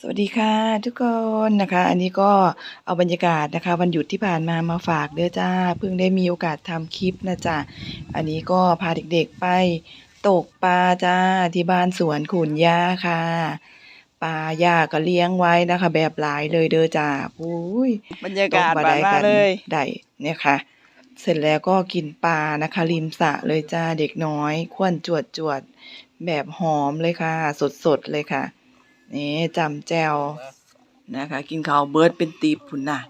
สวัสดีค่ะทุกคนนะคะ อันนี้ก็เอาบรรยากาศนะคะ วันหยุดที่ผ่านมามาฝากเด้อจ้า เพิ่งได้มีโอกาสทำคลิปนะจ๊ะอันนี้ก็พาเด็กๆไปตกปลาจ้าที่บ้านสวนขุนย่าค่ะปลาย่าก็เลี้ยงไว้นะคะ แบบหลายเลยเด้อจ้าอุ้ยบรรยากาศตบานมาเลยได้เนี่ยค่ะ เสร็จแล้วก็กินปลานะคะ ริมสระเลยจ้าเด็กน้อยควนจวดจวดๆแบบหอมเลยค่ะ สดๆเลยค่ะ นี่จำแจวนะคะ กินข้าวเบิร์ดเป็นตีบพุ่นน่ะ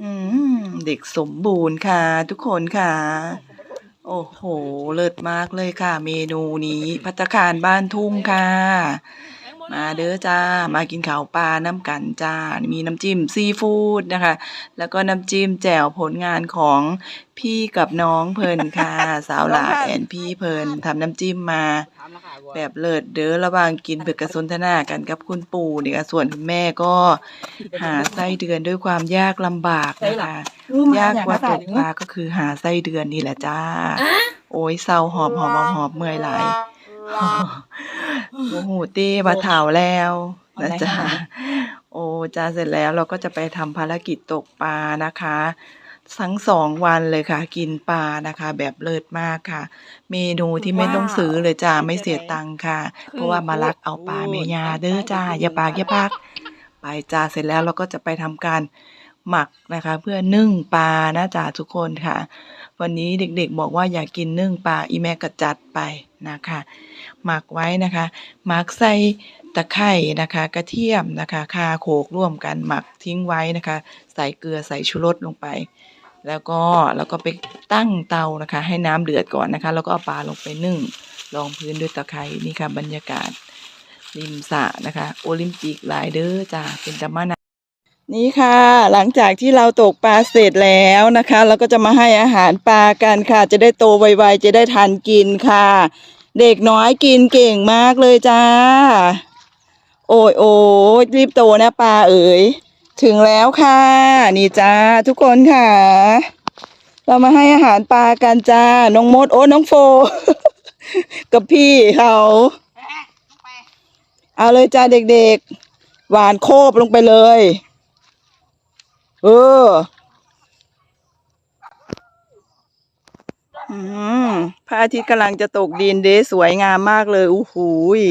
อืมเด็กสมบูรณ์ค่ะ ทุกคนค่ะ โอ้โห เลิศมากเลยค่ะ เมนูนี้พัตคารบ้านทุ่งค่ะ มาเด้อจ้า มากินข้าวปลาน้ำกันจ้า มีน้ำจิ้มซีฟู้ดนะคะ แล้วก็น้ำจิ้มแจ่วผลงานของพี่กับน้องเพลินค่ะ สาวหลาแอนพี่เพลินทำน้ำจิ้มมา แบบเลิศเด้อระหว่างกินเพื่อกระสนทนากันกับคุณปู่นี่ค่ะส่วนคุณแม่ก็หาไส้เดือนด้วยความยากลำบากนะคะ ยากกว่าตกปลาก็คือหาไส้เดือนนี่แหละจ้า โอ้ยเศร้าหอบหอบหอบหอบเมื่อยหลาย โอ้โหเต้มาเถาแล้วนะจ๊ะโอ้จ้าเสร็จแล้วเราก็จะไปทำภารกิจตกปลานะคะทั้งสองวันเลยค่ะ กินปลานะคะ แบบเลิศมากค่ะ เมนูที่ไม่ต้องซื้อเลยจ้าไม่เสียตังค์ค่ะ เพราะว่ามาลักเอาปลาเมียาเด้อจ้าอย่าปากอย่าปากไปจ้าเสร็จแล้วเราก็จะไปทำการ หมักนะคะ เพื่อนึ่งปลานะจ้าทุกคนค่ะ วันนี้เด็กๆบอกว่าอยากกินนึ่งปลาอีแม่ก็จัดไปนะคะ หมักไว้นะคะหมักใส่ตะไคร่นะคะ กระเทียมนะคะคาโขกร่วมกันหมักทิ้งไว้นะคะ ใส่เกลือใส่ชูรสลงไป แล้วก็แล้วก็ไปตั้งเตานะคะ ให้น้ำเดือดก่อนนะคะ แล้วก็เอาปลาลงไปนึ่งรองพื้นด้วยตะไคร่นี่ค่ะบรรยากาศริมสระนะคะ โอลิมปิกหลายเด้อจ้าเป็นจำมานะ นี่ค่ะ หลังจากที่เราตกปลาเสร็จแล้วนะคะเราก็จะมาให้อาหารปลากันค่ะ จะได้โตไวๆจะได้ทันกินค่ะ เด็กน้อยกินเก่งมากเลยจ้า โอ้ยโอ้ยรีบโตนะปลาเอ๋ยถึงแล้วค่ะ นี่จ้าทุกคนค่ะ เรามาให้อาหารปลากันจ้าน้องมดโอ้น้องโฟ กับพี่เขาเอาเลยจ้าเด็กๆ หวานโคบลงไปเลย เออ อืมพระอาทิตย์กำลังจะตกดินเดสวยงามมากเลยอู้หูย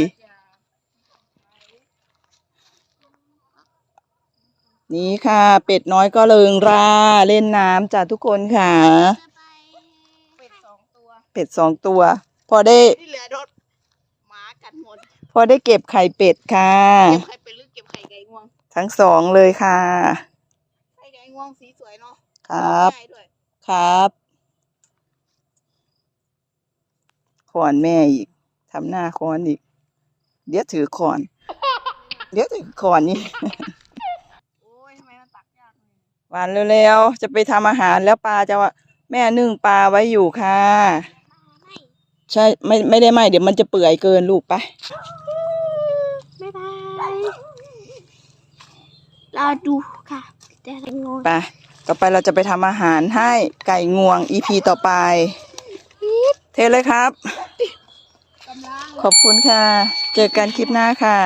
นี่ค่ะ เป็ดน้อยก็เริงราเล่นน้ำจ้ะทุกคนค่ะ เป็ดสองตัว เป็ดสองตัว พอได้ที่เหลือโดนหมากัดหมดพอได้เก็บไข่เป็ดค่ะ เก็บไข่เป็ดหรือเก็บไข่ไก่งวง ทั้งสองเลยค่ะไข่ไก่ งวงสีสวยเนาะครับง่ายด้วยครับขอนแม่อีกทำหน้าคอนอีก เดี๋ยวถือคอน เดี๋ยวถือคอนนี่โอ้ยทำไมมันตักยากเลยหวานเร็วๆจะไปทำอาหารแล้วปลาจะว่าแม่นึ่งปลาไว้อยู่ค่ะไม่ใช่ไม่ไม่ได้ไหมเดี๋ยวมันจะเปื่อยเกินลูกไปบ๊ายบายรอดูค่ะแต่ ไก่งวงไปต่อไปเราจะไปทำอาหารให้ไก่งวง EP ต่อไป เทเลยครับกำลังขอบคุณค่ะ เจอกันคลิปหน้าค่ะ